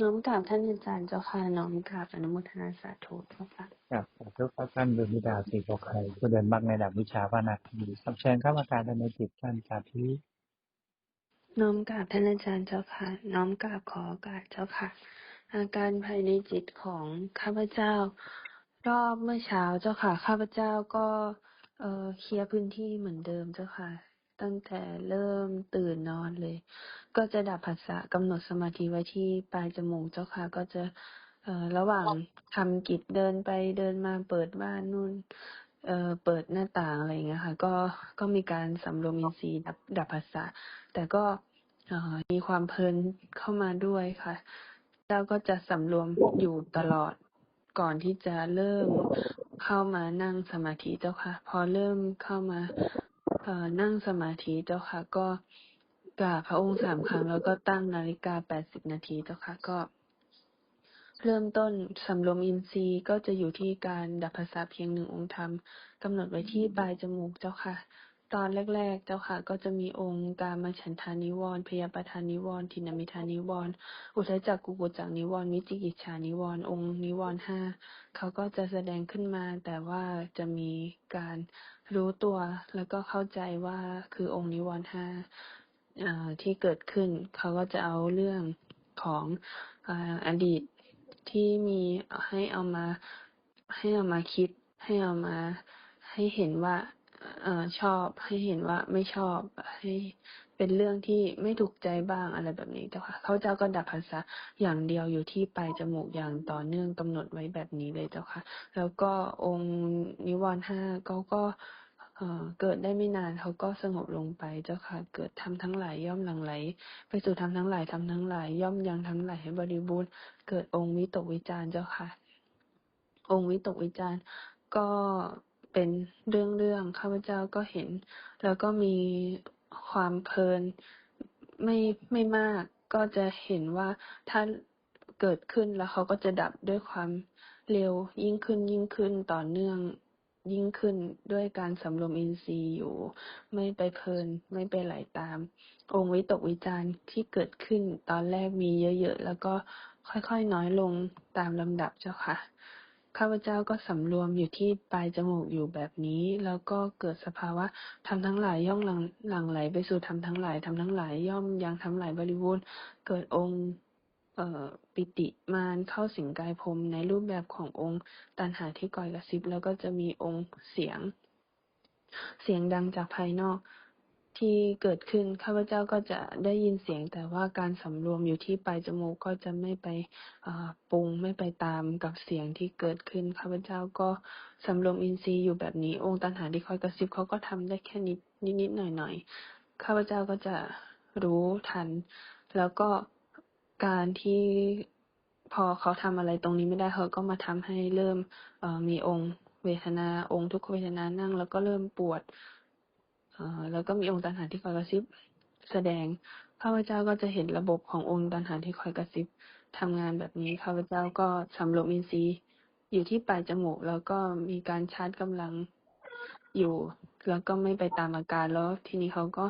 น้อมกราบท่านอาจารย์เจ้าค่ะน้อมกราบอนุโมทนาสาธุเจ้าค่ะกับขอทุกท่านบุญมิดาสีโกไคผู้เดินมักในดับวิชาพระนาทีสับเชิญเข้ามาการในจิตท่านสาธุน้อมกราบท่านอาจารย์เจ้าค่ะ น้อมกราบขอโอกาสเจ้าค่ะ อาการภายในจิตของข้าพเจ้า รอบเมื่อเช้าเจ้าค่ะ ข้าพเจ้าก็เอ่อเคลียร์พื้นที่เหมือนเดิมเจ้าค่ะ ตั้งแต่เริ่มตื่นนอนเลย ก็จะดับผัสสะกำหนดสมาธิไว้ที่ปลายจมูกเจ้าค่ะ ก็จะเอ่อระหว่างทำกิจเดินไปเดินมาเปิดบ้านนู่นเอ่อเปิดหน้าต่างอะไรอย่างเงี้ยค่ะ ก็ก็มีการสำรวมอินทรีย์ดับดับภาษาแต่ก็เอ่อมีความเพลินเข้ามาด้วยค่ะเจ้าก็จะสำรวมอยู่ตลอดก่อนที่จะเริ่มเข้ามานั่งสมาธิเจ้าค่ะ พอเริ่มเข้ามา นั่งสมาธิเจ้าค่ะ ก็กราบพระองค์สามครั้ง แล้วก็ตั้งนาฬิกาแปดสิบนาทีเจ้าค่ะก็ เริ่มต้นสำรวมอินทรีย์ก็จะอยู่ที่การดับภาษาเพียงหนึ่งองค์ธรรมกำหนดไว้ที่ปลายจมูกเจ้าค่ะ ตอนแรกๆ เจ้าค่ะ ก็จะมีองค์การมาฉันทานิวรณ์พยาปทานิวรณ์ทินามิทานิวรณ์อุทจักกุกุจักนิวรณ์วิจิกิจฉานิวรณ์องค์นิวรณ์ห้าเขาก็จะแสดงขึ้นมา แต่ว่าจะมีการรู้ตัวแล้วก็เข้าใจว่าคือองค์นิวรณ์ห้าที่เกิดขึ้น เขาก็จะเอาเรื่องของออดีตที่มีให้เอามาให้เอามาคิด ให้เอามาให้เห็นว่า เออชอบให้เห็นว่าไม่ชอบให้เป็นเรื่องที่ไม่ถูกใจบ้างอะไรแบบนี้เจ้าค่ะเขาเจ้าก็ดับภาษาอย่างเดียวอยู่ที่ปลายจมูกอย่างต่อเนื่องกำหนดไว้แบบนี้เลยเจ้าค่ะ แล้วก็องค์นิวรณ์ห้าเขาก็เกิดได้ไม่นานเขาก็สงบลงไปเจ้าค่ะ เกิดทำทั้งหลายย่อมหลังไหล ไปสู่ทำทั้งหลายทำทั้งหลายย่อมยังทั้งหลายให้บริบูรณ์เกิดองค์วิตกวิจารเจ้าค่ะ องค์วิตกวิจารก็ เป็นเรื่องๆข้าพเจ้าก็เห็น แล้วก็มีความเพลินไม่ไม่มากก็จะเห็นว่าถ้าเกิดขึ้นแล้วเขาก็จะดับด้วยความเร็วยิ่งขึ้นยิ่งขึ้นต่อเนื่องยิ่งขึ้นด้วยการสำรวมอินทรีย์อยู่ ไม่ไปเพลิน ไม่ไปไหลตาม องค์วิตกวิจารณ์ที่เกิดขึ้นตอนแรกมีเยอะๆ แล้วก็ค่อยๆ น้อยลงตามลำดับเจ้าค่ะ ข้าพเจ้าก็สำรวมอยู่ที่ปลายจมูกอยู่แบบนี้ แล้วก็เกิดสภาวะทำทั้งหลายย่อมหลังหลั่งไหลไปสู่ทำทั้งหลายทำทั้งหลายย่อมยังทำหลายบริบูรณ์เกิดองค์เอ่อปิติมารเข้าสิงกายพรมในรูปแบบขององค์ตันหาที่ก่อยกระซิบ แล้วก็จะมีองค์เสียง เสียงดังจากภายนอก ที่เกิดขึ้นข้าพเจ้าก็จะได้ยินเสียง แต่ว่าการสำรวมอยู่ที่ปลายจมูกก็จะไม่ไปปรุงไม่ไปตามกับเสียงที่เกิดขึ้นข้าพเจ้าก็สำรวมอินทรีย์อยู่แบบนี้ องค์ตันหาที่คอยกระซิบเขาก็ทำได้แค่นิดนิดนดหน่อยหน่อยๆข้าพเจ้าก็จะรู้ทัน แล้วก็การที่พอเขาทำอะไรตรงนี้ไม่ได้เขาก็มาทำให้เริ่มมีองค์เวทนาองค์ทุกขเวทนานั่ง แล้วก็เริ่มปวด แล้วก็มีองค์ตันหาที่คอยกระซิบ แสดงข้าพเจ้าก็จะเห็นระบบขององค์ตันหาที่คอยกระซิบทำงานแบบนี้ข้าพเจ้าก็สำรวมอินทรีย์อยู่ที่ปลายจมูกแล้วก็มีการชาร์จกำลังอยู่ แล้วก็ไม่ไปตามอาการแล้ว ทีนี้เขาก็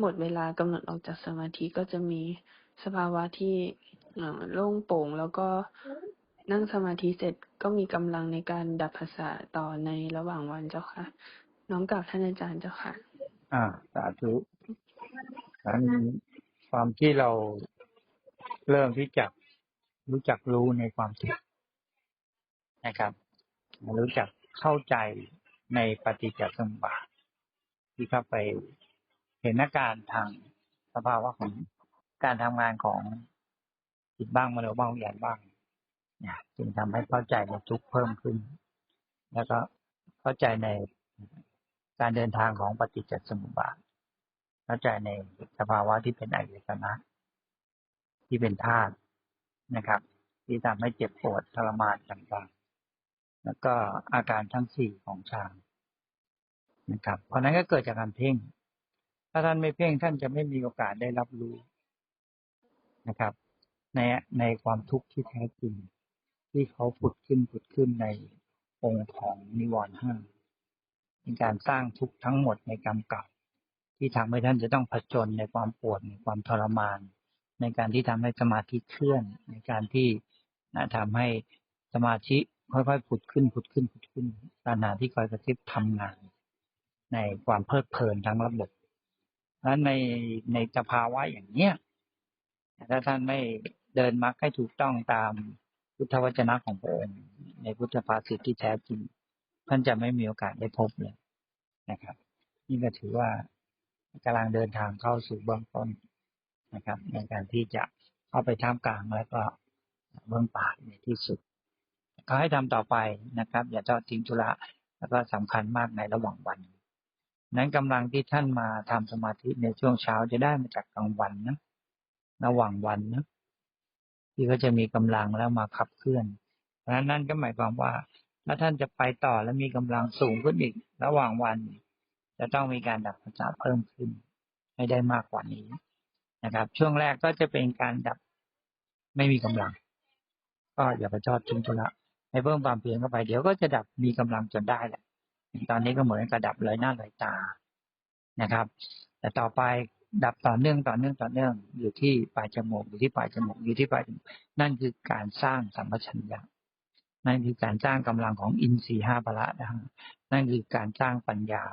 หมดเวลากำหนดออกจากสมาธิก็จะมีสภาวะที่ร่อโล่งโปร่งแล้วก็นั่งสมาธิเสร็จก็มีกำลังในการดับภาษาต่อในระหว่างวันเจ้าค่ะ น้อมกราบท่านอาจารย์เจ้าค่ะ อ่า สาธุนั้นความที่เราเริ่มที่จะรู้จักรู้ในความทุกข์นะครับ รู้จักเข้าใจในปฏิจจสมุปบาทที่เข้าไปเห็นอาการทางสภาวะของการทำงานของจิตบ้างมโนบ้างวิญญาณบ้างเนี่ยจึงทำให้เข้าใจในทุกข์เพิ่มขึ้น แล้วก็เข้าใจใน การเดินทางของปฏิจจสมุปบาทเข้าใจในสภาวะที่เป็นอายตนะ ที่เป็นธาตุนะครับ ที่ทำให้เจ็บปวดทรมานต่างๆ แล้วก็อาการทั้งสี่ของฌานนะครับ เพราะนั้นก็เกิดจากการเพ่ง ถ้าท่านไม่เพ่งท่านจะไม่มีโอกาสได้รับรู้นะครับ ในในความทุกข์ที่แท้จริง ที่เขาผุดขึ้นผุดขึ้นในองค์ของนิวรณ์ห้า เป็นการสร้างทุกข์ทั้งหมดในกรรมเก่าที่ทำให้ท่านจะต้องผจญในความปวดในความทรมาน ในการที่ทำให้สมาธิเคลื่อน ในการที่นะทำให้สมาธิค่อยๆผุดขึ้นผุดขึ้นผุดขึ้นขณะที่คอยกระซิบทำงาน ในความเพลิดเพลินทั้งระบบและในในสภาวะอย่างเนี้ยถ้าท่านไม่เดินมรรคให้ถูกต้องตามพุทธวจนะของพระองค์ในพุทธภาษิตที่แท้จริง ท่านจะไม่มีโอกาสได้พบเลยนะครับ นี่ก็ถือว่ากำลังเดินทางเข้าสู่เบื้องต้นนะครับ ในการที่จะเข้าไปท่ามกลางแล้วก็เบื้องปลายในที่สุดก็ให้ทำต่อไปนะครับ อย่าทอดทิ้งธุระแล้วก็สำคัญมากในระหว่างวัน นั้นกำลังที่ท่านมาทำสมาธิในช่วงเช้าจะได้มาจากกลางวันนะระหว่างวันนะที่ก็จะมีกำลังแล้วมาขับเคลื่อนเพราะฉะนั้นนั่นก็หมายความว่า ถ้าท่านจะไปต่อและมีกำลังสูงขึ้นอีก ระหว่างวัน จะต้องมีการดับภาษาเพิ่มขึ้น ให้ได้มากกว่านี้นะครับ ช่วงแรกก็จะเป็นการดับไม่มีกำลัง ก็อย่าไปชอดทิ้งธุระให้เพิ่มความเพียรเข้าไปเดี๋ยวก็จะดับมีกำลังจนได้แหละ ตอนนี้ก็เหมือนกับดับเลยหน้าเลยตานะครับ แต่ต่อไปดับต่อเนื่องต่อเนื่องต่อเนื่องอยู่ที่ปลายจมูกอยู่ที่ปลายจมูกอยู่ที่ปลายนั่นคือการสร้างสัมปชัญญะ นั่นคือการสร้างกำลังของอินทรีห้าพละนะนั่นคือการสร้างปัญญา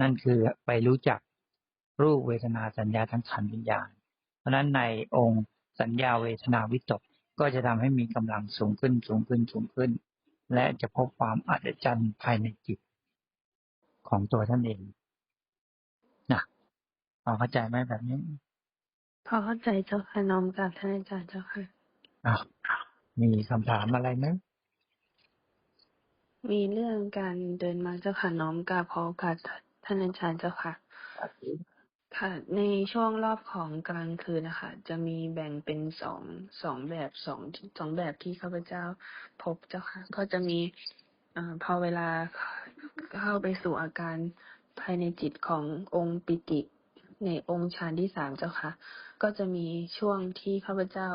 นั่นคือไปรู้จักรูปเวทนาสัญญาทั้งขันธ์วิญญาณ เพราะฉะนั้นในองค์สัญญาเวทนาวิตกก็จะทำให้มีกำลังสูงขึ้นสูงขึ้นสูงขึ้น และจะพบความอัศจรรย์ภายในจิตของตัวท่านเองนะพอเข้าใจไหมแบบนี้พอเข้าใจเจ้าค่ะน้อมกราบท่านอาจารย์เจ้าค่ะอะมีคำถามอะไรไหม มีเรื่องการเดินมาเจ้าค่ะน้อมกราบขอโอกาสท่านอาจารย์เจ้าค่ะ ค่ะ ในช่วงรอบของกลางคืนนะคะ จะมีแบ่งเป็นสองสองแบบสองสองแบบที่ข้าพเจ้าพบเจ้าค่ะ ก็จะมีอพอเวลาเข้าไปสู่อาการภายในจิตขององค์ปิติในองค์ฌานที่สามเจ้าค่ะ ก็จะมีช่วงที่ข้าพเจ้า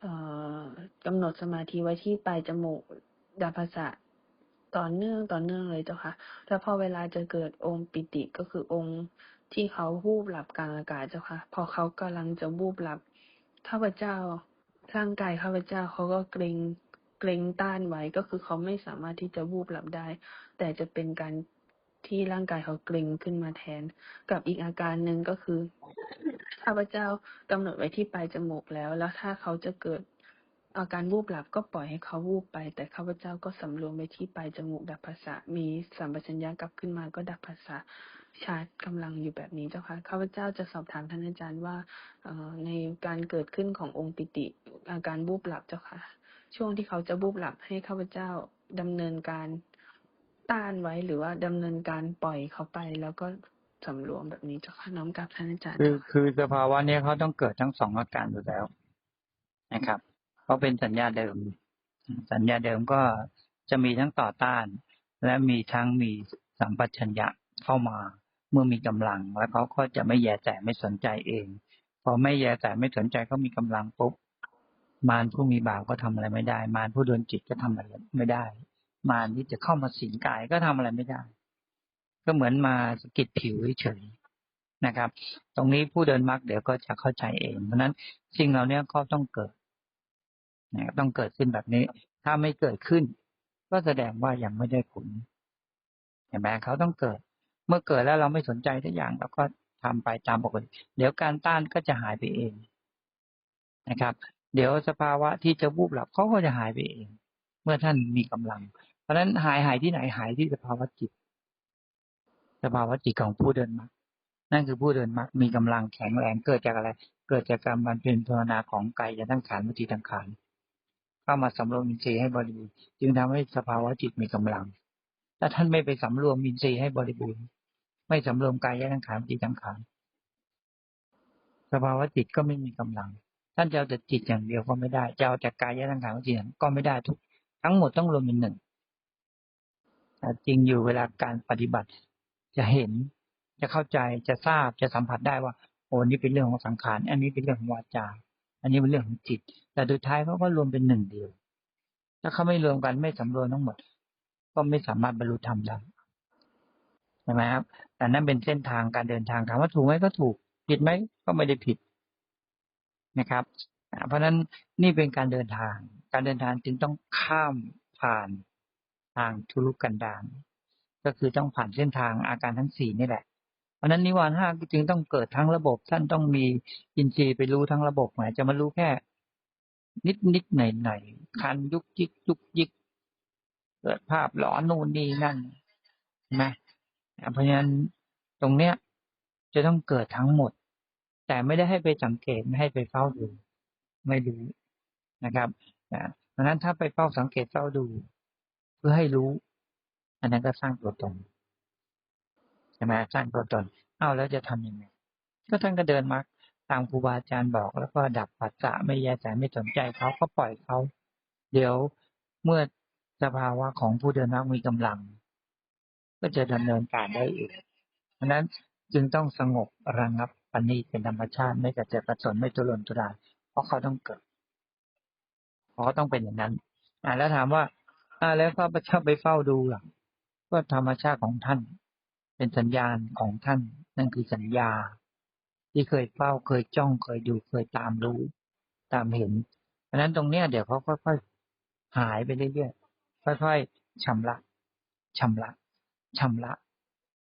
เอ่อกำหนดสมาธิไว้ที่ปลายจมูกดาภาษะ ต่อเนื่องต่อเนื่องเลยเจ้าค่ะแล้วพอเวลาจะเกิดองค์ปิติก็คือองค์ที่เขาวูบหลับกลางอากาศเจ้าค่ะ พอเขากำลังจะวูบหลับข้าพเจ้าร่างกายข้าพเจ้าเขาก็เกรงเกรงต้านไว้ก็คือเขาไม่สามารถที่จะวูบหลับได้ แต่จะเป็นการที่ร่างกายเขาเกรงขึ้นมาแทน กับอีกอาการหนึ่งก็คือข้าพเจ้ากำหนดไว้ที่ปลายจมูกแล้ว แล้วถ้าเขาจะเกิด อาการวูบหลับก็ปล่อยให้เขาวูบไป แต่ข้าพเจ้าก็สำรวมไว้ที่ปลายจมูกดับภาษามีสัมปชัญญะกลับขึ้นมาก็ดับภาษาชาร์จกำลังอยู่แบบนี้เจ้าค่ะข้าพเจ้าจะสอบถามท่านอาจารย์ว่าในการเกิดขึ้นขององค์ปิติ อาการวูบหลับเจ้าค่ะ ช่วงที่เขาจะวูบหลับให้ข้าพเจ้าดำเนินการต้านไว้หรือว่าดำเนินการปล่อยเขาไปแล้วก็สำรวมแบบนี้เจ้าค่ะน้อมกับท่านอาจารย์คือคือสภาวะเนี้ยเขาต้องเกิดทั้งสองอาการอยู่แล้วนะครับเพ ราะเป็นสัญญาเดิม สัญญาเดิมก็จะมีทั้งต่อต้าน และมีทั้งมีสัมปชัญญะเข้ามา เมื่อมีกำลัง แล้วเขาก็จะไม่แยแสไม่สนใจเอง พอไม่แยแสไม่สนใจเขามีกำลังปุ๊บมารผู้มีบาปก็ทำอะไรไม่ได้ มารผู้โดนจิตก็ทำอะไรไม่ได้ มารที่จะเข้ามาสิงกายก็ทำอะไรไม่ได้ ก็เหมือนมาสกิดผิวเฉยนะครับ ตรงนี้ผู้เดินมรรคเดี๋ยวก็จะเข้าใจเอง เพราะนั้นสิ่งเหล่านี้ก็ต้องเกิด นะต้องเกิดขึ้นแบบนี้ ถ้าไม่เกิดขึ้น ก็แสดงว่ายังไม่ได้ผลเห็นไหมเขาต้องเกิด เมื่อเกิดแล้วเราไม่สนใจทุกอย่างเราก็ทำไปตามปกติเดี๋ยวการต้านก็จะหายไปเองนะครับ เดี๋ยวสภาวะที่จะวูบหลับเขาก็จะหายไปเอง เมื่อท่านมีกำลัง เพราะฉะนั้นหายหายที่ไหนหายที่สภาวะจิต สภาวะจิตของผู้เดินมรรคนั่นคือผู้เดินมรรคมีกำลังแข็งแรงเกิดจากอะไร เกิดจากการบรรเป็นภาวนาของกายจะทั้งขานวิธีทั้งขาน เข้ามาสำรวมอินทรีย์ให้บริบูรณ์จึงทำให้สภาวะจิตมีกำลัง ถ้าท่านไม่ไปสำรวมอินทรีย์ให้บริบูรณ์ ไม่สำรวมกายทั้งขานวิธีทั้งขานสภาวะจิตก็ไม่มีกำลัง ท่านจะเอาแต่จิตอย่างเดียวก็ไม่ได้จะเอาแต่กายทั้งขานวิธีก็ไม่ได้ทุก ทั้งหมดต้องรวมเป็นหนึ่งจริงอยู่เวลาการปฏิบัติ จะเห็นจะเข้าใจจะทราบจะสัมผัสได้ว่าโอ้นี่เป็นเรื่องของสังขาร อันนี้เป็นเรื่องของวาจา อันนี้เป็นเรื่องของจิต แต่โดยท้ายเขาก็รวมเป็นหนึ่งเดียว ถ้าเขาไม่รวมกันไม่สำรวมทั้งหมด ก็ไม่สามารถบรรลุธรรมได้ใช่ไหมครับแต่นั่นเป็นเส้นทางการเดินทางถามว่าถูกไหมก็ถูก ผิดไหมก็ไม่ได้ผิดนะครับ เพราะฉะนั้นนี่เป็นการเดินทาง การเดินทางจึงต้องข้ามผ่านทางทุรุกันดารก็คือต้องผ่านเส้นทางอาการทั้งสี่นี่แหละ ราะนั้นนิวรณ์ห้าจึงต้องเกิดทั้งระบบ ท่านต้องมีอินทรีย์ไปรู้ทั้งระบบหมายจะมารู้แค่ นิดนิดหน่อยหน่อยคันยุกยิกยุกยิกเกิดภาพหลอนนู่นนี่นั่นใช่ไหมเพราะฉะนั้นตรงเนี้ย จะต้องเกิดทั้งหมด แต่ไม่ได้ให้ไปสังเกตไม่ให้ไปเฝ้าดูไม่รู้นะครับเพราะฉะนั้นถ้าไปเฝ้าสังเกตเฝ้าดู เพื่อให้รู้ อันนั้นก็สร้างตัวตน ช่ไหมสร้างตัวตนอ้าแล้วจะทำยังไง ก็ท่านก็เดินมาตามครูบาอาจารย์บอก แล้วก็ดับปัสสะไม่แยแสไม่สนใจเขาก็ปล่อยเขา เดี๋ยวเมื่อสภาวะของผู้เดินมรรคมีกำลัง ก็จะดำเนินการได้เองเพราะนั้นจึงต้องสงบระงับปณีเป็นธรรมชาติ ไม่กระเจิดกระสนไม่ทุรนทุรายเพราะเขาต้องเกิดเพราะต้องเป็นอย่างนั้น อ่าแล้วถามว่า อ่าแล้วข้าพเจ้าไปเฝ้าดูล่ะก็ธรรมชาติของท่าน เป็นสัญญาณของท่าน นั่นคือสัญญา ที่เคยเฝ้าเคยจ้องเคยดูเคยตามรู้ ตามเห็นเพราะนั้นตรงเนี้ยเดี๋ยวเขาค่อยๆหายไปเรื่อยๆค่อยๆชำระชำระชำระ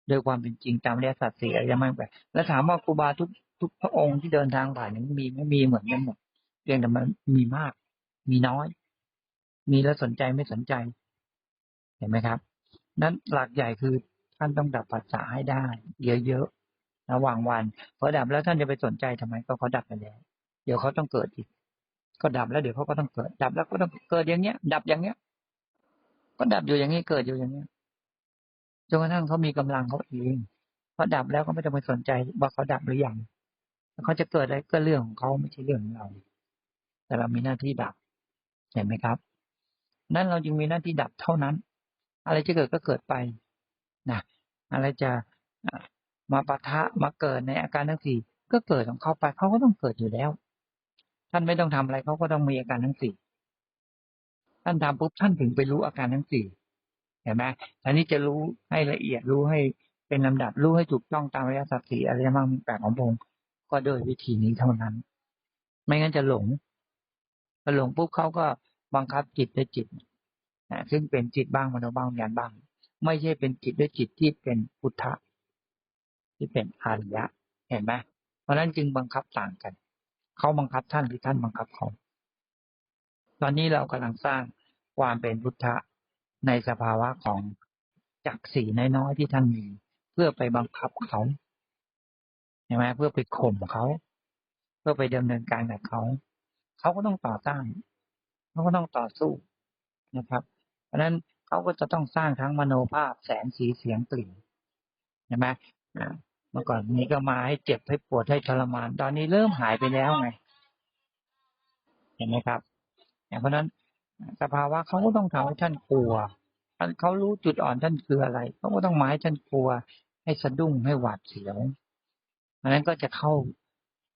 โดยความเป็นจริงตามอริยสัจสี่อริยมรรคแปดแล้วถามว่าครูบาทุกทุกพระองค์ที่เดินทางผ่านนี้มีไม่มีเหมือนกันหมดเพียงแต่มันมีมาก มีน้อย มีแล้วสนใจไม่สนใจ เห็นไหมครับ นั้นหลักใหญ่คือ ท่านต้องดับปัสสะให้ได้ เยอะๆระหว่างวันพอดับแล้วท่านจะไปสนใจทำไมก็เขาดับไปแล้วเดี๋ยวเขาต้องเกิดอีก ก็ดับแล้วเดี๋ยวเขาก็ต้องเกิด ดับแล้วก็ต้องเกิดอย่างเงี้ย ดับอย่างเงี้ย ก็ดับอยู่อย่างนี้เกิดอยู่อย่างเงี้ยจนกระทั่งเขามีกำลังเขาเองพอดับแล้วก็ไม่ต้องไปสนใจว่าเขาดับหรือยังเขาจะเกิดอะไรก็เรื่องของเขาไม่ใช่เรื่องของเรา แต่เรามีหน้าที่ดับเห็นไหมครับ นั่นเราจึงมีหน้าที่ดับเท่านั้น อะไรจะเกิดก็เกิดไป นะอะไรจะมาปะทะมาเกิดในอาการทั้งสี่ก็เกิดของเขาไปเขาก็ต้องเกิดอยู่แล้ว ท่านไม่ต้องทำอะไรเขาก็ต้องมีอาการทั้งสี่ท่านทำปุ๊บท่านถึงไปรู้อาการทั้งสี่เห็นไหมอันนี้จะรู้ให้ละเอียดรู้ให้เป็นลำดับรู้ให้ถูกต้องตามริยะสัจสี่อริยมรรคมีแปดของพงค์ก็โดยวิธีนี้เท่านั้น ไม่งั้นจะหลงพอหลงปุ๊บเขาก็บังคับจิตด้วยจิตนะซึ่งเป็นจิตบ้างมโนบ้างวิญญาณบ้าง ไม่ใช่เป็นจิตด้วยจิตที่เป็นพุทธะที่เป็นอริยะ เห็นไหมเพราะนั้นจึงบังคับต่างกัน เขาบังคับท่านหรือท่านบังคับเขา ตอนนี้เรากำลังสร้างความเป็นพุทธะในสภาวะของจักรสีน้อยๆที่ท่านมี เพื่อไปบังคับเขาใช่ไหมเพื่อไปข่มเขา เพื่อไปดำเนินการกับเขา เขาก็ต้องต่อต้านเขาก็ต้องต่อสู้นะครับ เพราะฉะนั้น เขาก็จะต้องสร้างทั้งมโนภาพแสงสีเสียงกลิ่นใช่ไหมเมื่อก่อนนี้ก็มาให้เจ็บให้ปวดให้ทรมาน ตอนนี้เริ่มหายไปแล้วไง เห็นไหมครับเพราะฉะนั้นสภาวะเขาก็ต้องทำให้ท่านกลัวท่าเขารู้จุดอ่อนท่านคืออะไรเขาก็ต้องมายท่านกลัว ให้สะดุ้งให้หวาดเสียวเพราะนั้นก็จะเข้า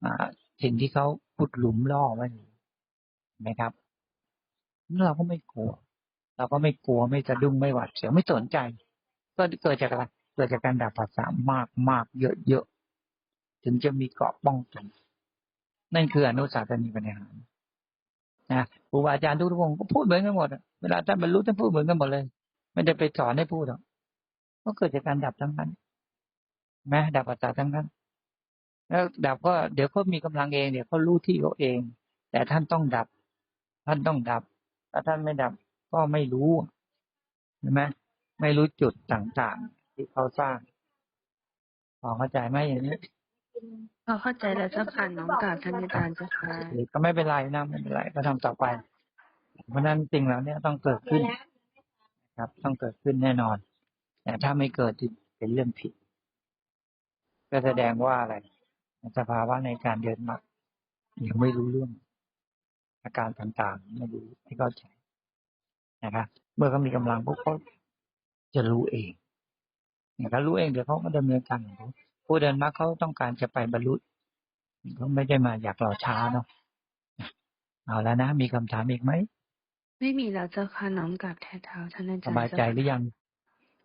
อ่าสิ่งที่เขาขุดหลุมล่อไว้นไหมครับเราก็ไม่กลัว เราก็ไม่กลัวไม่สะดุ้งไม่หวาดเสียวไม่สนใจ ก็เกิดจากอะไรเกิดจากการดับภาษามากมากเยอะเยอะถึงจะมีเกราะป้องกัน นั่นคืออนุสาสนีปัญหารนะครูบาอาจารย์ทุกองค์ก็พูดเหมือนกันหมดเวลาท่านบรรลุท่านพูดเหมือนกันหมดเลยไม่ได้ไปสอนให้พูดหรอกก็เกิดจากการดับทั้งนั้นแม้ดับปัสสาวะทั้งนั้น แล้วดับก็เดี๋ยวเขามีกำลังเองเดี๋ยวเขารู้ที่เขาเอง แต่ท่านต้องดับ ท่านต้องดับ ถ้าท่านไม่ดับ ก็ไม่รู้ใช่ไหมไม่รู้จุดต่างๆ ที่เขาสร้างพอเข้าใจไหมอย่างนี้พอเข้าใจแล้วเจ้าค่ะน้อมกราบท่านอาจารย์เจ้าค่ะหรือก็ไม่เป็นไรนะไม่เป็นไรก็ทำต่อไป เพราะฉะนั้นสิ่งเหล่านี้ต้องเกิดขึ้นครับ ต้องเกิดขึ้นแน่นอน แต่ถ้าไม่เกิดเป็นเรื่องผิด ก็แสดงว่าอะไรสภาวะในการเดินมรรคยังไม่รู้เรื่องอาการต่างๆไม่รู้ไม่เข้าใจ นะครับเมื่อเขามีกำลังพวกเขาจะรู้เองเนี่ยเขารู้เองเดี๋ยวเขาก็ดำเนินการของเขาผู้เดินมรรคเขาต้องการจะไปบรรลุเขาไม่ได้มาอยากรอช้าเนาะเอาแล้วนะ มีคำถามอีกไหมไม่มีแล้วเจ้าค่ะน้อมกราบแทนเท้าท่านอาสจารย์บายใจหรือยัง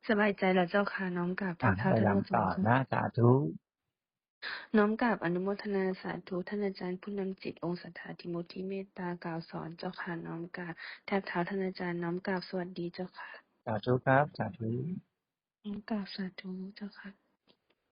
สบายใจแล้วเจ้าค่ะน้อมกราบแทอะนเท้าไปท่านหลังอาจาต่อรย์เจ้าค่ะนะสาธุ น้อมกราบอนุโมทนาสาธุท่านอาจารย์ผู้นำจิตองค์สัทธาธิมุติเมตตากล่าวสอนเจ้าค่ะน้อมกราบแทบเท้าท่านอาจารย์น้อมกราบสวัสดีเจ้าค่ะ สาธุครับ สาธุน้อมกราบสาธุเจ้าค่ะ